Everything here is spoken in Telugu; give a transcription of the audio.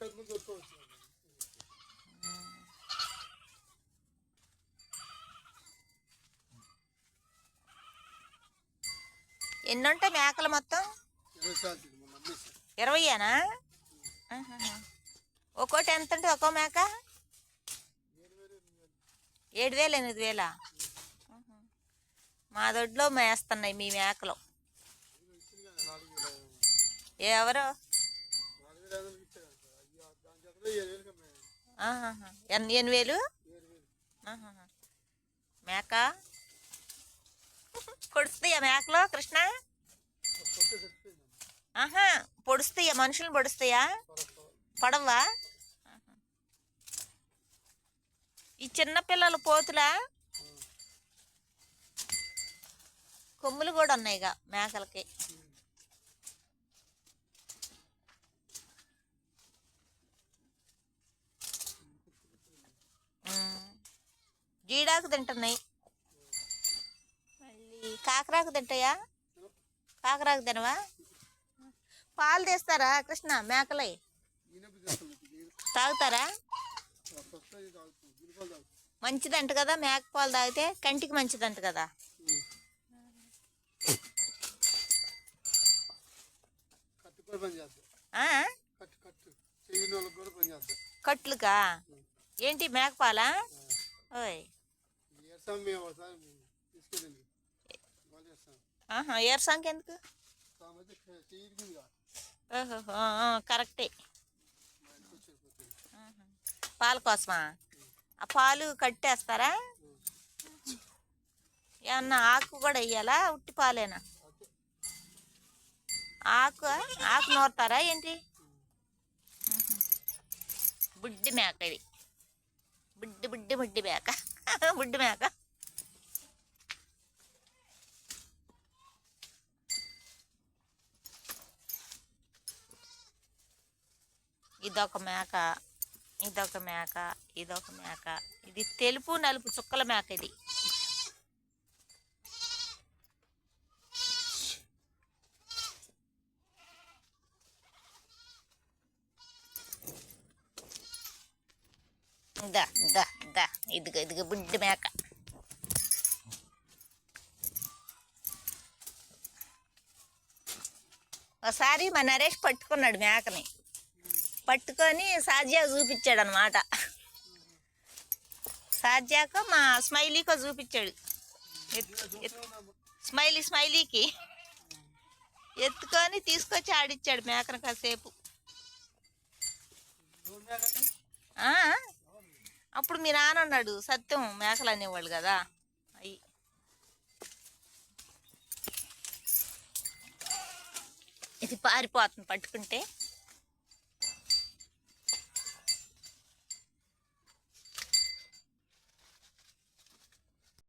ఎక్కడి ఎన్ని ఉంటాయి మేకలు మొత్తం? ఇరవైనా ఒక్కోటి ఎంత ఉంటుంది ఒక్కో మేక? ఏడు వేలు ఎనిమిది వేల మా దొడ్లో మేస్తున్నాయి మీ మేకలు. ఎవరు? ఎన్ని వేలు? మేక? పొడుస్తాయా మేకలో కృష్ణ? ఆహా పొడుస్తాయా? మనుషులను పొడుస్తాయా? పడవా ఈ చిన్న పిల్లలు పోతులా? కొమ్ములు కూడా ఉన్నాయిగా మేకలకి. జీడాకు తింటున్నాయి. మళ్ళీ కాకరాకు తింటాయా? కాకరాకు తినవా? పాలు తీస్తారా కృష్ణ మేకలై? తాగుతారా? మంచిదంట కదా మేక పాలు తాగితే కంటికి మంచిదంట కదా. కట్లుకా? ఏంటి మేకపాలా ఓయ్. ఏసాం మేము ఒకసారి ఆహా ఏర్సాంకి ఎందుకు? ఓహో కరెక్టే. పాల కోసమా? ఆ పాలు కట్టేస్తారా? ఏమన్నా ఆకు కూడా వెయ్యాలా ఉట్టి పాలేనా? ఆకు ఆకు నూరుతారా ఏంటి. బుడ్డి మేక ఇది. బుడ్డి బుడ్డి బుడ్డి మేక. బుడ్డు మేక ఇదొక మేక ఇదొక మేక ఇదొక మేక. ఇది తెలుపు నలుపు చుక్కల మేక ఇది. దా దా. దా ఇదిగో ఇదిగో బుడ్డి మేక. ఒకసారి మా నరేష్ పట్టుకున్నాడు మేకని. పట్టుకొని సాధ్యా చూపించాడు అనమాట సాధ్యాకో మా స్మైలీకో చూపించాడు. స్మైలీ స్మైలీకి. ఎత్తుకొని తీసుకొచ్చి ఆడిచ్చాడు మేకను కాసేపు. ఆ? అప్పుడు మీ నాన్న అన్నాడు సత్యం మేకలు అనేవాళ్ళు కదా. అయ్యి ఇది పారిపోతుంది పట్టుకుంటే.